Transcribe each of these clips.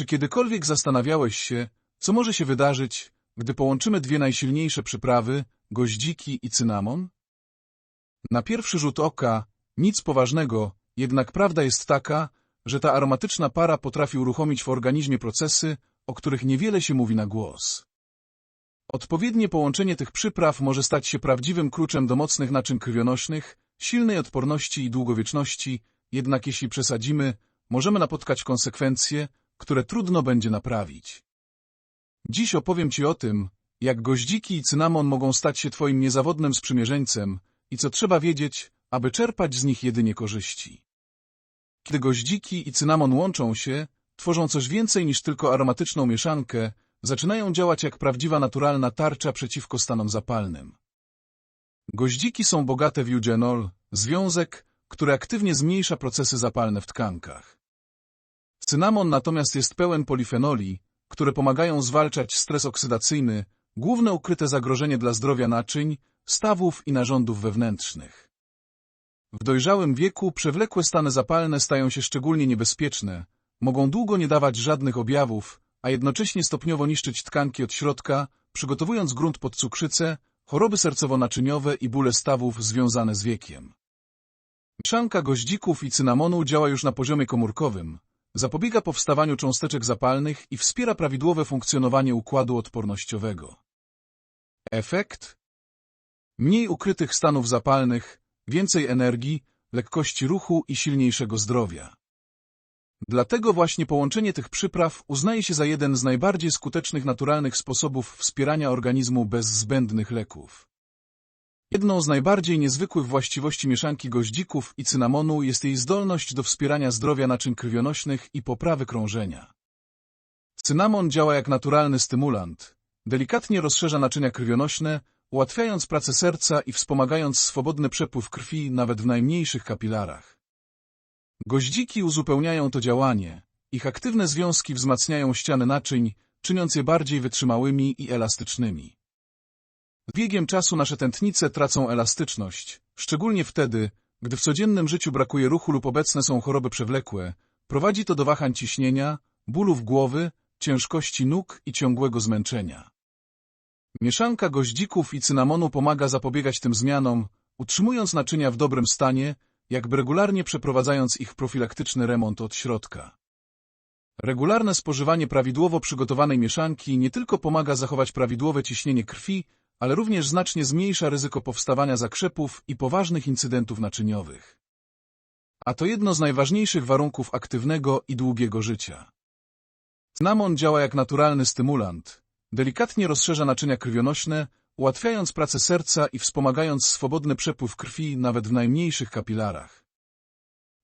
Czy kiedykolwiek zastanawiałeś się, co może się wydarzyć, gdy połączymy dwie najsilniejsze przyprawy, goździki i cynamon? Na pierwszy rzut oka nic poważnego, jednak prawda jest taka, że ta aromatyczna para potrafi uruchomić w organizmie procesy, o których niewiele się mówi na głos. Odpowiednie połączenie tych przypraw może stać się prawdziwym kluczem do mocnych naczyń krwionośnych, silnej odporności i długowieczności, jednak jeśli przesadzimy, możemy napotkać konsekwencje, które trudno będzie naprawić. Dziś opowiem Ci o tym, jak goździki i cynamon mogą stać się Twoim niezawodnym sprzymierzeńcem i co trzeba wiedzieć, aby czerpać z nich jedynie korzyści. Kiedy goździki i cynamon łączą się, tworzą coś więcej niż tylko aromatyczną mieszankę, zaczynają działać jak prawdziwa naturalna tarcza przeciwko stanom zapalnym. Goździki są bogate w eugenol, związek, który aktywnie zmniejsza procesy zapalne w tkankach. Cynamon natomiast jest pełen polifenoli, które pomagają zwalczać stres oksydacyjny, główne ukryte zagrożenie dla zdrowia naczyń, stawów i narządów wewnętrznych. W dojrzałym wieku przewlekłe stany zapalne stają się szczególnie niebezpieczne, mogą długo nie dawać żadnych objawów, a jednocześnie stopniowo niszczyć tkanki od środka, przygotowując grunt pod cukrzycę, choroby sercowo-naczyniowe i bóle stawów związane z wiekiem. Mieszanka goździków i cynamonu działa już na poziomie komórkowym, zapobiega powstawaniu cząsteczek zapalnych i wspiera prawidłowe funkcjonowanie układu odpornościowego. Efekt? Mniej ukrytych stanów zapalnych, więcej energii, lekkości ruchu i silniejszego zdrowia. Dlatego właśnie połączenie tych przypraw uznaje się za jeden z najbardziej skutecznych naturalnych sposobów wspierania organizmu bez zbędnych leków. Jedną z najbardziej niezwykłych właściwości mieszanki goździków i cynamonu jest jej zdolność do wspierania zdrowia naczyń krwionośnych i poprawy krążenia. Cynamon działa jak naturalny stymulant, delikatnie rozszerza naczynia krwionośne, ułatwiając pracę serca i wspomagając swobodny przepływ krwi nawet w najmniejszych kapilarach. Goździki uzupełniają to działanie, ich aktywne związki wzmacniają ściany naczyń, czyniąc je bardziej wytrzymałymi i elastycznymi. Z biegiem czasu nasze tętnice tracą elastyczność, szczególnie wtedy, gdy w codziennym życiu brakuje ruchu lub obecne są choroby przewlekłe, prowadzi to do wahań ciśnienia, bólów głowy, ciężkości nóg i ciągłego zmęczenia. Mieszanka goździków i cynamonu pomaga zapobiegać tym zmianom, utrzymując naczynia w dobrym stanie, jakby regularnie przeprowadzając ich profilaktyczny remont od środka. Regularne spożywanie prawidłowo przygotowanej mieszanki nie tylko pomaga zachować prawidłowe ciśnienie krwi, ale również znacznie zmniejsza ryzyko powstawania zakrzepów i poważnych incydentów naczyniowych. A to jedno z najważniejszych warunków aktywnego i długiego życia. Cynamon działa jak naturalny stymulant, delikatnie rozszerza naczynia krwionośne, ułatwiając pracę serca i wspomagając swobodny przepływ krwi nawet w najmniejszych kapilarach.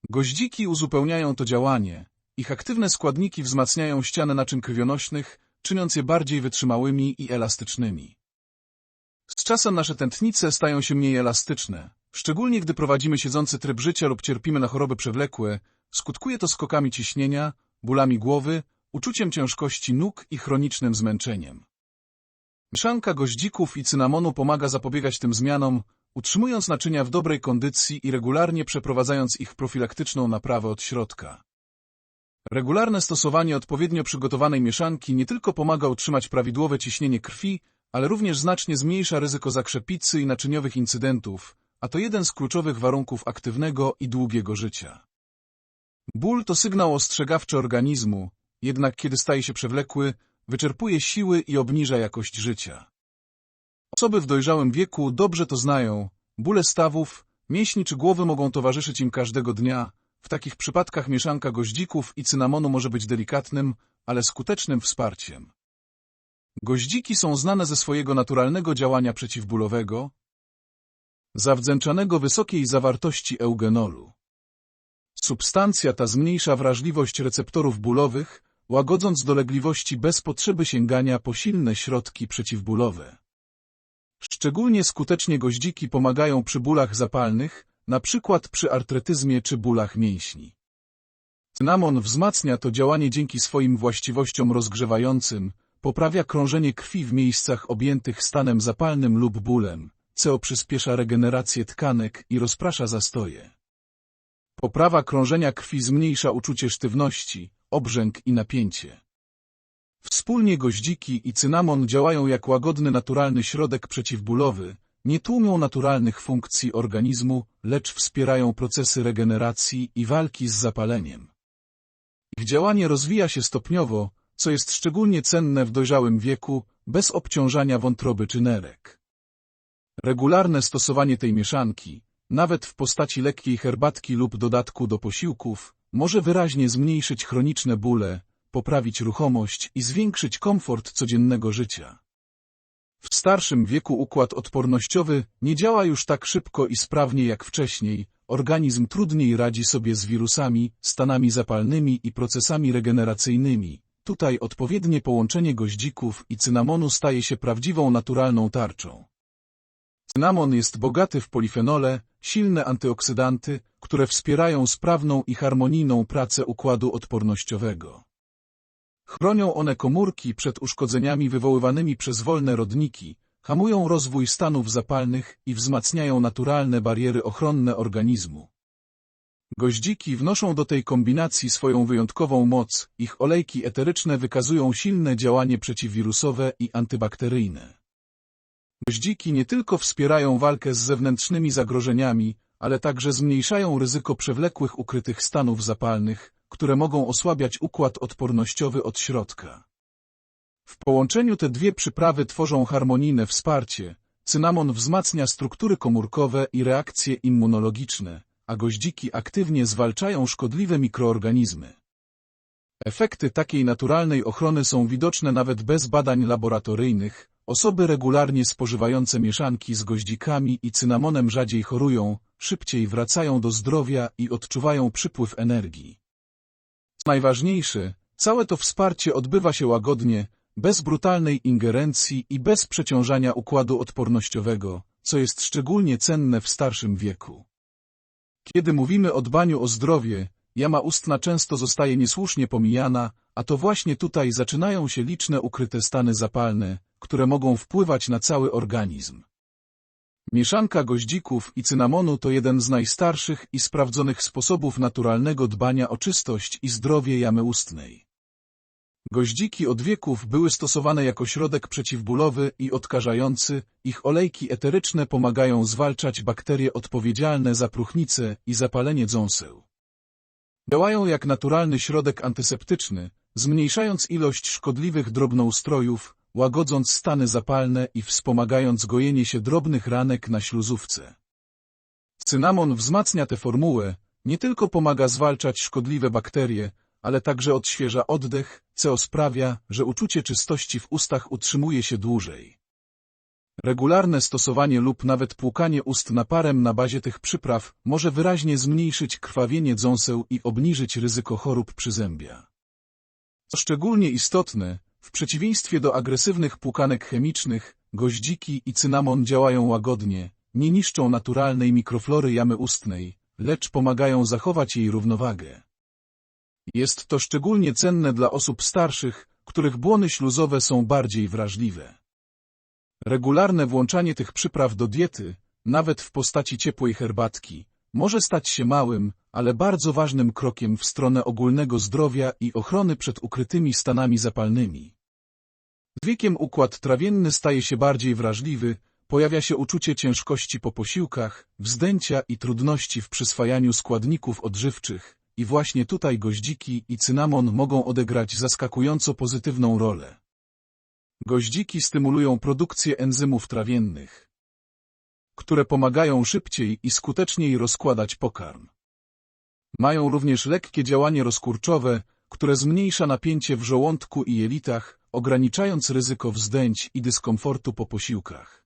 Goździki uzupełniają to działanie, ich aktywne składniki wzmacniają ściany naczyń krwionośnych, czyniąc je bardziej wytrzymałymi i elastycznymi. Z czasem nasze tętnice stają się mniej elastyczne, szczególnie gdy prowadzimy siedzący tryb życia lub cierpimy na choroby przewlekłe, skutkuje to skokami ciśnienia, bólami głowy, uczuciem ciężkości nóg i chronicznym zmęczeniem. Mieszanka goździków i cynamonu pomaga zapobiegać tym zmianom, utrzymując naczynia w dobrej kondycji i regularnie przeprowadzając ich profilaktyczną naprawę od środka. Regularne stosowanie odpowiednio przygotowanej mieszanki nie tylko pomaga utrzymać prawidłowe ciśnienie krwi, ale również znacznie zmniejsza ryzyko zakrzepicy i naczyniowych incydentów, a to jeden z kluczowych warunków aktywnego i długiego życia. Ból to sygnał ostrzegawczy organizmu, jednak kiedy staje się przewlekły, wyczerpuje siły i obniża jakość życia. Osoby w dojrzałym wieku dobrze to znają, bóle stawów, mięśni czy głowy mogą towarzyszyć im każdego dnia, w takich przypadkach mieszanka goździków i cynamonu może być delikatnym, ale skutecznym wsparciem. Goździki są znane ze swojego naturalnego działania przeciwbólowego, zawdzięczanego wysokiej zawartości eugenolu. Substancja ta zmniejsza wrażliwość receptorów bólowych, łagodząc dolegliwości bez potrzeby sięgania po silne środki przeciwbólowe. Szczególnie skutecznie goździki pomagają przy bólach zapalnych, przykład przy artretyzmie czy bólach mięśni. Cynamon wzmacnia to działanie dzięki swoim właściwościom rozgrzewającym, poprawia krążenie krwi w miejscach objętych stanem zapalnym lub bólem, co przyspiesza regenerację tkanek i rozprasza zastoje. Poprawa krążenia krwi zmniejsza uczucie sztywności, obrzęk i napięcie. Wspólnie goździki i cynamon działają jak łagodny naturalny środek przeciwbólowy, nie tłumią naturalnych funkcji organizmu, lecz wspierają procesy regeneracji i walki z zapaleniem. Ich działanie rozwija się stopniowo, co jest szczególnie cenne w dojrzałym wieku, bez obciążania wątroby czy nerek. Regularne stosowanie tej mieszanki, nawet w postaci lekkiej herbatki lub dodatku do posiłków, może wyraźnie zmniejszyć chroniczne bóle, poprawić ruchomość i zwiększyć komfort codziennego życia. W starszym wieku układ odpornościowy nie działa już tak szybko i sprawnie jak wcześniej, organizm trudniej radzi sobie z wirusami, stanami zapalnymi i procesami regeneracyjnymi. Tutaj odpowiednie połączenie goździków i cynamonu staje się prawdziwą naturalną tarczą. Cynamon jest bogaty w polifenole, silne antyoksydanty, które wspierają sprawną i harmonijną pracę układu odpornościowego. Chronią one komórki przed uszkodzeniami wywoływanymi przez wolne rodniki, hamują rozwój stanów zapalnych i wzmacniają naturalne bariery ochronne organizmu. Goździki wnoszą do tej kombinacji swoją wyjątkową moc, ich olejki eteryczne wykazują silne działanie przeciwwirusowe i antybakteryjne. Goździki nie tylko wspierają walkę z zewnętrznymi zagrożeniami, ale także zmniejszają ryzyko przewlekłych ukrytych stanów zapalnych, które mogą osłabiać układ odpornościowy od środka. W połączeniu te dwie przyprawy tworzą harmonijne wsparcie, cynamon wzmacnia struktury komórkowe i reakcje immunologiczne, a goździki aktywnie zwalczają szkodliwe mikroorganizmy. Efekty takiej naturalnej ochrony są widoczne nawet bez badań laboratoryjnych, osoby regularnie spożywające mieszanki z goździkami i cynamonem rzadziej chorują, szybciej wracają do zdrowia i odczuwają przypływ energii. Najważniejsze, całe to wsparcie odbywa się łagodnie, bez brutalnej ingerencji i bez przeciążania układu odpornościowego, co jest szczególnie cenne w starszym wieku. Kiedy mówimy o dbaniu o zdrowie, jama ustna często zostaje niesłusznie pomijana, a to właśnie tutaj zaczynają się liczne ukryte stany zapalne, które mogą wpływać na cały organizm. Mieszanka goździków i cynamonu to jeden z najstarszych i sprawdzonych sposobów naturalnego dbania o czystość i zdrowie jamy ustnej. Goździki od wieków były stosowane jako środek przeciwbólowy i odkażający, ich olejki eteryczne pomagają zwalczać bakterie odpowiedzialne za próchnicę i zapalenie dząseł. Działają jak naturalny środek antyseptyczny, zmniejszając ilość szkodliwych drobnoustrojów, łagodząc stany zapalne i wspomagając gojenie się drobnych ranek na śluzówce. Cynamon wzmacnia tę formułę, nie tylko pomaga zwalczać szkodliwe bakterie, ale także odświeża oddech, co sprawia, że uczucie czystości w ustach utrzymuje się dłużej. Regularne stosowanie lub nawet płukanie ust naparem na bazie tych przypraw może wyraźnie zmniejszyć krwawienie dząseł i obniżyć ryzyko chorób przyzębia. Co szczególnie istotne, w przeciwieństwie do agresywnych płukanek chemicznych, goździki i cynamon działają łagodnie, nie niszczą naturalnej mikroflory jamy ustnej, lecz pomagają zachować jej równowagę. Jest to szczególnie cenne dla osób starszych, których błony śluzowe są bardziej wrażliwe. Regularne włączanie tych przypraw do diety, nawet w postaci ciepłej herbatki, może stać się małym, ale bardzo ważnym krokiem w stronę ogólnego zdrowia i ochrony przed ukrytymi stanami zapalnymi. Z wiekiem układ trawienny staje się bardziej wrażliwy, pojawia się uczucie ciężkości po posiłkach, wzdęcia i trudności w przyswajaniu składników odżywczych i właśnie tutaj goździki i cynamon mogą odegrać zaskakująco pozytywną rolę. Goździki stymulują produkcję enzymów trawiennych, które pomagają szybciej i skuteczniej rozkładać pokarm. Mają również lekkie działanie rozkurczowe, które zmniejsza napięcie w żołądku i jelitach, ograniczając ryzyko wzdęć i dyskomfortu po posiłkach.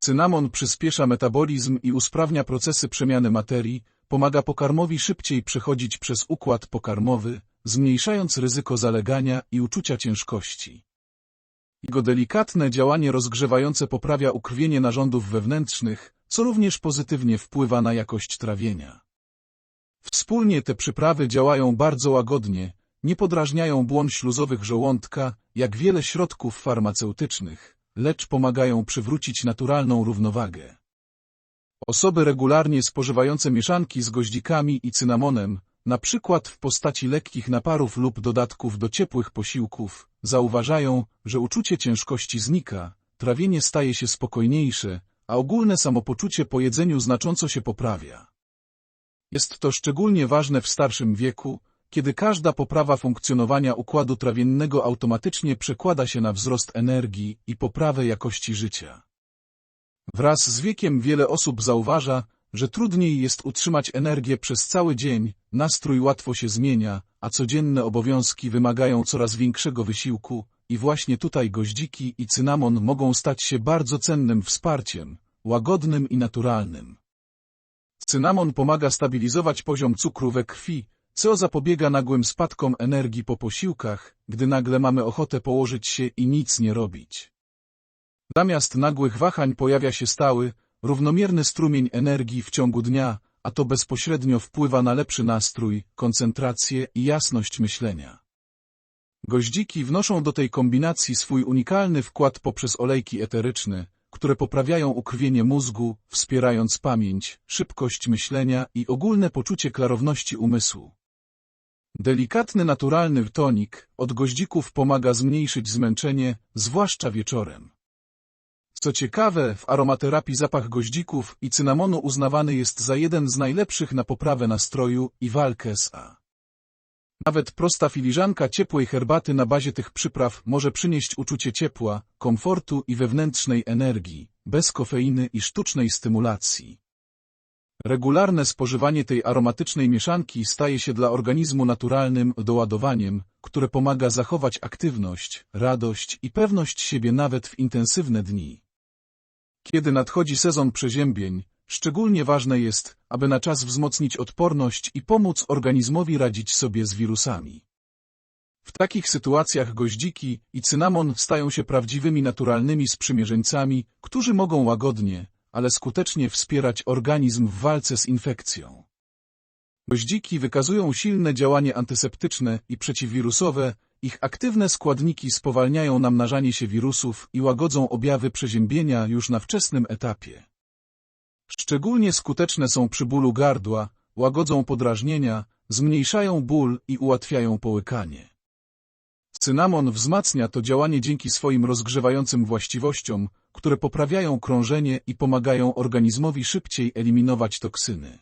Cynamon przyspiesza metabolizm i usprawnia procesy przemiany materii, pomaga pokarmowi szybciej przechodzić przez układ pokarmowy, zmniejszając ryzyko zalegania i uczucia ciężkości. Jego delikatne działanie rozgrzewające poprawia ukrwienie narządów wewnętrznych, co również pozytywnie wpływa na jakość trawienia. Wspólnie te przyprawy działają bardzo łagodnie, nie podrażniają błon śluzowych żołądka, jak wiele środków farmaceutycznych, lecz pomagają przywrócić naturalną równowagę. Osoby regularnie spożywające mieszanki z goździkami i cynamonem na przykład w postaci lekkich naparów lub dodatków do ciepłych posiłków, zauważają, że uczucie ciężkości znika, trawienie staje się spokojniejsze, a ogólne samopoczucie po jedzeniu znacząco się poprawia. Jest to szczególnie ważne w starszym wieku, kiedy każda poprawa funkcjonowania układu trawiennego automatycznie przekłada się na wzrost energii i poprawę jakości życia. Wraz z wiekiem wiele osób zauważa, że trudniej jest utrzymać energię przez cały dzień, nastrój łatwo się zmienia, a codzienne obowiązki wymagają coraz większego wysiłku i właśnie tutaj goździki i cynamon mogą stać się bardzo cennym wsparciem, łagodnym i naturalnym. Cynamon pomaga stabilizować poziom cukru we krwi, co zapobiega nagłym spadkom energii po posiłkach, gdy nagle mamy ochotę położyć się i nic nie robić. Zamiast nagłych wahań pojawia się stały, równomierny strumień energii w ciągu dnia, a to bezpośrednio wpływa na lepszy nastrój, koncentrację i jasność myślenia. Goździki wnoszą do tej kombinacji swój unikalny wkład poprzez olejki eteryczne, które poprawiają ukrwienie mózgu, wspierając pamięć, szybkość myślenia i ogólne poczucie klarowności umysłu. Delikatny, naturalny tonik od goździków pomaga zmniejszyć zmęczenie, zwłaszcza wieczorem. Co ciekawe, w aromaterapii zapach goździków i cynamonu uznawany jest za jeden z najlepszych na poprawę nastroju i walkę z A. Nawet prosta filiżanka ciepłej herbaty na bazie tych przypraw może przynieść uczucie ciepła, komfortu i wewnętrznej energii, bez kofeiny i sztucznej stymulacji. Regularne spożywanie tej aromatycznej mieszanki staje się dla organizmu naturalnym doładowaniem, które pomaga zachować aktywność, radość i pewność siebie nawet w intensywne dni. Kiedy nadchodzi sezon przeziębień, szczególnie ważne jest, aby na czas wzmocnić odporność i pomóc organizmowi radzić sobie z wirusami. W takich sytuacjach goździki i cynamon stają się prawdziwymi naturalnymi sprzymierzeńcami, którzy mogą łagodnie, ale skutecznie wspierać organizm w walce z infekcją. Goździki wykazują silne działanie antyseptyczne i przeciwwirusowe, ich aktywne składniki spowalniają namnażanie się wirusów i łagodzą objawy przeziębienia już na wczesnym etapie. Szczególnie skuteczne są przy bólu gardła, łagodzą podrażnienia, zmniejszają ból i ułatwiają połykanie. Cynamon wzmacnia to działanie dzięki swoim rozgrzewającym właściwościom, które poprawiają krążenie i pomagają organizmowi szybciej eliminować toksyny.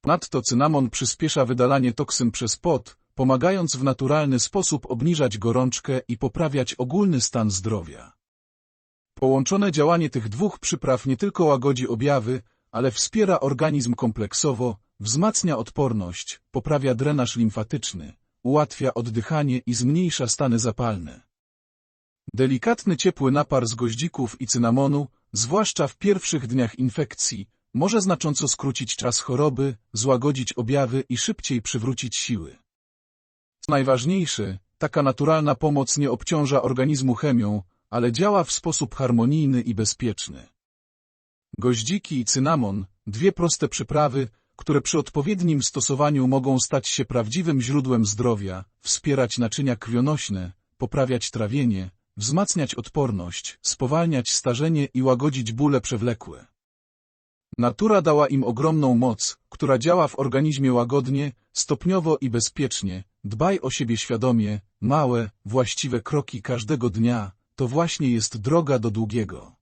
Ponadto cynamon przyspiesza wydalanie toksyn przez pot, pomagając w naturalny sposób obniżać gorączkę i poprawiać ogólny stan zdrowia. Połączone działanie tych dwóch przypraw nie tylko łagodzi objawy, ale wspiera organizm kompleksowo, wzmacnia odporność, poprawia drenaż limfatyczny, ułatwia oddychanie i zmniejsza stany zapalne. Delikatny ciepły napar z goździków i cynamonu, zwłaszcza w pierwszych dniach infekcji, może znacząco skrócić czas choroby, złagodzić objawy i szybciej przywrócić siły. Co najważniejsze, taka naturalna pomoc nie obciąża organizmu chemią, ale działa w sposób harmonijny i bezpieczny. Goździki i cynamon, dwie proste przyprawy, które przy odpowiednim stosowaniu mogą stać się prawdziwym źródłem zdrowia, wspierać naczynia krwionośne, poprawiać trawienie, wzmacniać odporność, spowalniać starzenie i łagodzić bóle przewlekłe. Natura dała im ogromną moc, która działa w organizmie łagodnie, stopniowo i bezpiecznie. Dbaj o siebie świadomie, małe, właściwe kroki każdego dnia, to właśnie jest droga do długiego,